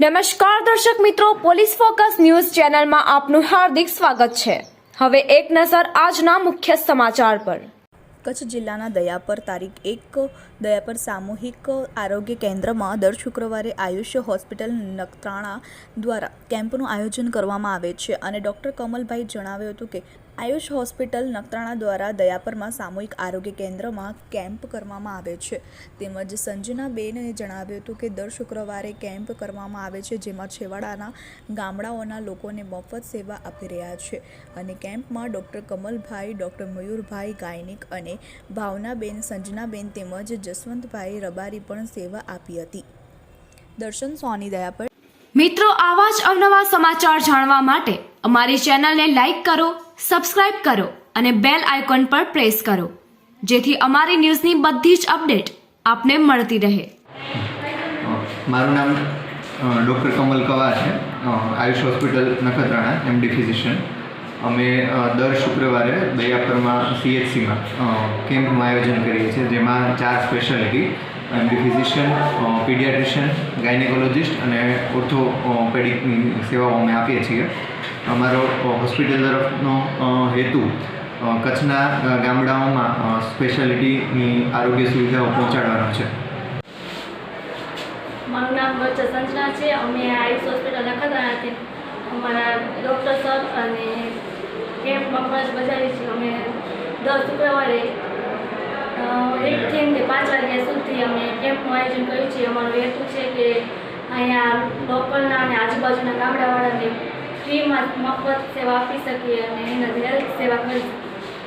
નમસ્કાર દર્શક મિત્રો, પોલીસ ફોકસ ન્યૂઝ ચેનલમાં આપનું હાર્દિક સ્વાગત છે. હવે એક નજર આજના મુખ્ય સમાચાર પર. કચ્છ જિલ્લાના દયાપર તારીખ એક, દયાપર સામૂહિક આરોગ્ય કેન્દ્રમાં દર શુક્રવારે આયુષ્ય હોસ્પિટલ નખત્રાણા દ્વારા કેમ્પનું આયોજન કરવામાં આવે છે. અને ડૉક્ટર કમલભાઈ જણાવ્યું હતું કે આયુષ હોસ્પિટલ નખત્રાણા દ્વારા દયાપરમાં સામૂહિક આરોગ્ય કેન્દ્રમાં કેમ્પ કરવામાં આવે છે. તેમજ સંજનાબેને જણાવ્યું હતું કે દર શુક્રવારે કેમ્પ કરવામાં આવે છે, જેમાં છેવાડાના ગામડાઓના લોકોને મફત સેવા આપી રહ્યા છે. અને કેમ્પમાં ડૉક્ટર કમલભાઈ, ડૉક્ટર મયુરભાઈ ગાયનિક અને ભાવનાબેન, સંજનાબેન તેમજ જસવંતભાઈ રબારી પણ સેવા આપી હતી. દર્શન સોની દયા પર મિત્રો, આવા જ અવનવા સમાચાર જાણવા માટે અમારી ચેનલને લાઈક કરો સબસ્ક્રાઇબ કરો અને બેલ આઇકોન પર પ્રેસ કરો, જેથી અમારી ન્યૂઝની બધી જ અપડેટ આપને મળતી રહે. મારું નામ ડૉક્ટર કમલ કવા છે. Ayush hospital Nakhatrana MD physician. અમે દર શુક્રવારે દયાપરમાં સીએચસીમાં કેમ્પનું આયોજન કરીએ છીએ, જેમાં ચાર speciality MD physician paediatrician, gynaecologist અને ઓર્થોપેડિકની સેવાઓ અમે આપીએ છીએ. અમારો હોસ્પિટલ તરફનો હેતુ કચ્છના ગામડાઓમાં સ્પેશિયાલિટીની આરોગ્ય સુવિધાઓ પહોંચાડવાનો છે. મારું નામ વચ્ચે સંજના છે. અમે આયુષ હોસ્પિટલ નખત્રાણાથી અમારા ડૉક્ટર સર અને કેમ્પ ફરજ બજાવી છે અમે દર શુક્રવારે એક એકથી ને પાંચ વાગ્યા સુધી અમે કેમ્પનું આયોજન કર્યું છે. અમારો હેતુ છે કે અહીંયા લોકલના અને આજુબાજુના ગામડાવાળાને ફ્રીમાં મફત સેવા આપી શકીએ અને એનાથી હેલ્થ સેવા કરી શકીએ.